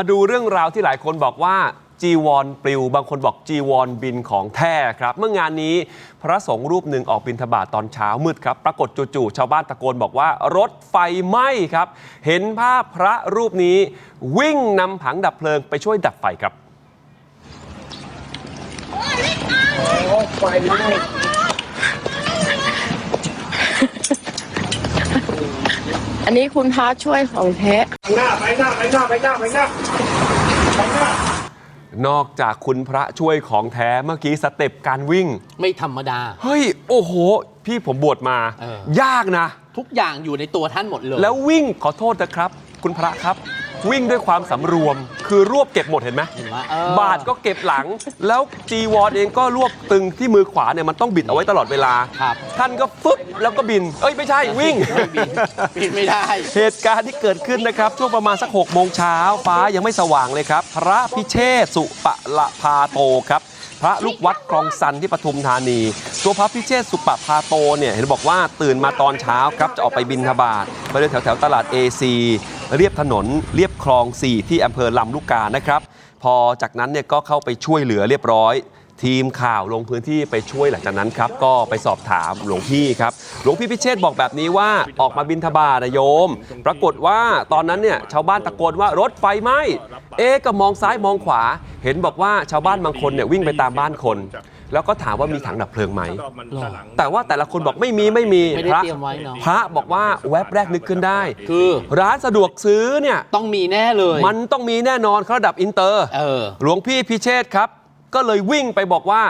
มาดูเรื่องราวที่หลายคนบอกว่าจีวรปลิว บางคนบอกจีวรบินของแท้ครับ เมื่องานนี้พระสงฆ์รูปหนึ่งออกบิณฑบาตตอนเช้ามืดครับ ปรากฏจู่ๆชาวบ้านตะโกนบอกว่ารถไฟไหม้ครับ เห็นภาพพระรูปนี้วิ่งนำผังดับเพลิงไปช่วยดับไฟครับ อันนี้คุณพระช่วยของแท้ หน้าไปหน้าไปหน้าไปหน้าไปหน้าไปหน้านอกจากคุณพระช่วยของแท้เมื่อกี้สเต็ปการวิ่ง ไม่ธรรมดา เฮ้ย โอ้โห พี่ผมบวชมา เออ ยากนะ ทุกอย่างอยู่ในตัวท่านหมดเลย แล้ววิ่งขอโทษนะครับ คุณพระครับ วิ่งด้วยความสำรวม คือรวบเก็บหมดเห็นไหมเห็นไหมเออ บาทก็เก็บหลัง แล้วจีวรเองก็รวบตึงที่มือขวาเนี่ยมันต้องบิดเอาไว้ตลอดเวลา ครับ ท่านก็ฟึบแล้วก็บิน เอ้ยไม่ใช่วิ่งไม่บินบินไม่ได้ เหตุการณ์ที่เกิดขึ้นนะครับช่วงประมาณสัก6โมงเช้าฟ้ายังไม่สว่างเลยครับ พระพิเชษสุปะละพาโตครับ พระลูกวัดคลองสันที่ปทุมธานี ตัวพระพิเชษสุปะพาโตเนี่ยเห็นบอกว่าตื่นมาตอนเช้าครับจะออกไปบินทบาทไปเดินแถวแถวๆตลาด AC เรียบถนนเรียบคลอง 4 ที่อำเภอลำลูกกานะครับ พอจากนั้นเนี่ยก็เข้าไปช่วยเหลือเรียบร้อย ทีมข่าวลงพื้นที่ไปช่วยหลังจากนั้นครับก็ไปสอบถามหลวงพี่ครับ หลวงพี่พิเชษบอกแบบนี้ว่าออกมาบินทบาทนะโยม ปรากฏว่าตอนนั้นเนี่ยชาวบ้านตะโกนว่ารถไฟไหม้เอ๊ะก็มองซ้ายมองขวา เห็นบอกว่าชาวบ้านบางคนเนี่ยวิ่งไปตามบ้านคน แล้วก็ถามว่ามีถังดับเพลิงไหม แต่ว่าแต่ละคนบอกไม่มีไม่มีไม่ได้พระเตรียมไว้เนาะพระบอกว่าแวบแรกนึกขึ้นได้ คือ ร้านสะดวกซื้อเนี่ยต้องมีแน่เลยมันต้องมีแน่นอนเขาระดับอินเตอร์ เออ หลวงพี่พิเชษครับ ก็เลยวิ่งไปบอกว่า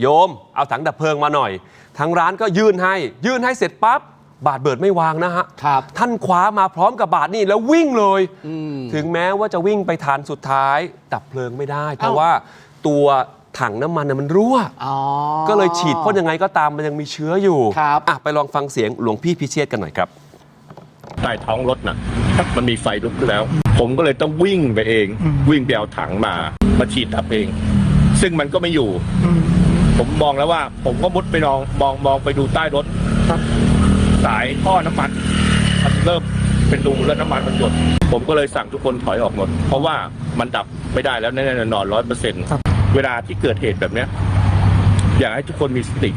โยม เอาถังดับเพลิงมาหน่อย ทางร้านก็ยื่นให้ ยื่นให้เสร็จปั๊บบาทเบิดไม่วางนะฮะ ครับ ท่านคว้ามาพร้อมกับบาทนี่แล้ววิ่งเลยอืมถึงแม้ว่าจะวิ่งไปทานสุดท้าย ดับเพลิงไม่ได้ เพราะเอ้าว่าตัวถังน้ำมันน่ะมันรั่ว อ๋อ ก็เลยฉีดพ่นยังไงก็ตามมันยังมีเชื้ออยู่ครับ อะไปลองฟังเสียงหลวงพี่พิเชษกันหน่อยครับ ใต้ท้องรถน่ะ มันมีไฟลุกขึ้นแล้ว ผมก็เลยต้องวิ่งไปเอง วิ่งไปเอาถังมา มาฉีดดับเอง ซึ่งมันก็ไม่อยู่ผมมองแล้วว่า ผมก็มุดไปนองมองมองไปดูใต้รถสายท่อน้ำมันมันเริ่มเป็นรูแล้วน้ำมันมันหยด ผมก็เลยสั่งทุกคนถอยออกหมด เพราะว่ามันดับไม่ได้แล้วแน่ๆนอนร้อยเปอร์เซ็นต์เวลาที่เกิดเหตุแบบเนี้ย อยากให้ทุกคนมีสติ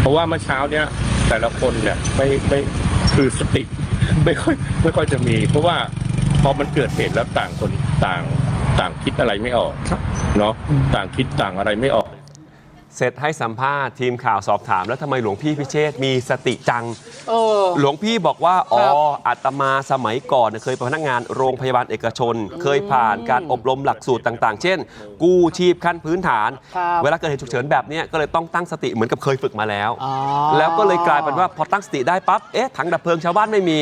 เพราะว่าเมื่อเช้าเนี้ยแต่ละคนเนี่ยไม่ไม่คือสติ ไม่ค่อยไม่ค่อยจะมี เพราะว่าพอมันเกิดเหตุแล้วต่างคนต่าง ต่างคิดอะไรไม่ออกเนาะต่างคิดต่างอะไรไม่ออก เสร็จให้สัมภาษณ์ทีมข่าวสอบถาม แล้วทำไมหลวงพี่พิเชษมีสติจังเออหลวงพี่บอกว่า อ๋อครับอาตมาสมัยก่อนเนี่ยเคยเป็นพนักงานโรงพยาบาลเอกชน เคยผ่านการอบรมหลักสูตรต่างๆ เช่น กู้ชีพขั้นพื้นฐาน ครับ เวลาเกิดเหตุฉุกเฉินแบบเนี้ยก็เลยต้องตั้งสติเหมือนกับเคยฝึกมาแล้ว อ๋อ แล้วก็เลยกลายเป็นว่าพอตั้งสติได้ปั๊บ เอ๊ะ ถังดับเพลิงชาวบ้านไม่มี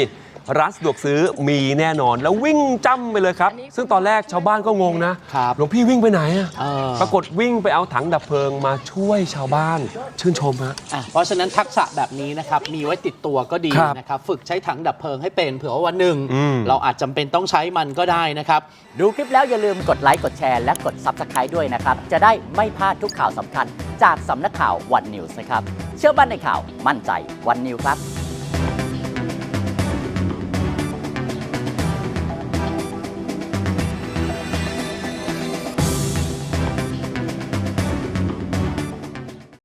ร้านสะดวกซื้อมีแน่นอน แล้ววิ่งจ้ำไปเลยครับ ซึ่งตอนแรกชาวบ้านก็งงนะครับหลวงพี่วิ่งไปไหนอะเออ ปรากฏวิ่งไปเอาถังดับเพลิงมาช่วยชาวบ้าน ชื่นชมฮะ อะเพราะฉะนั้นทักษะแบบนี้นะครับมีไว้ติดตัวก็ดีครับนะครับฝึกใช้ถังดับเพลิงให้เป็นเผื่อว่าวันหนึ่ง อืม เราอาจจำเป็นต้องใช้มันก็ได้นะครับ ดูคลิปแล้วอย่าลืมกดไลค์ กดแชร์ และกด Subscribe ด้วยนะครับ จะได้ไม่พลาดทุกข่าวสำคัญ จากสำนักข่าววันนิวส์นะครับ เชื่อมั่นในข่าวมั่นใจวันนิวครับ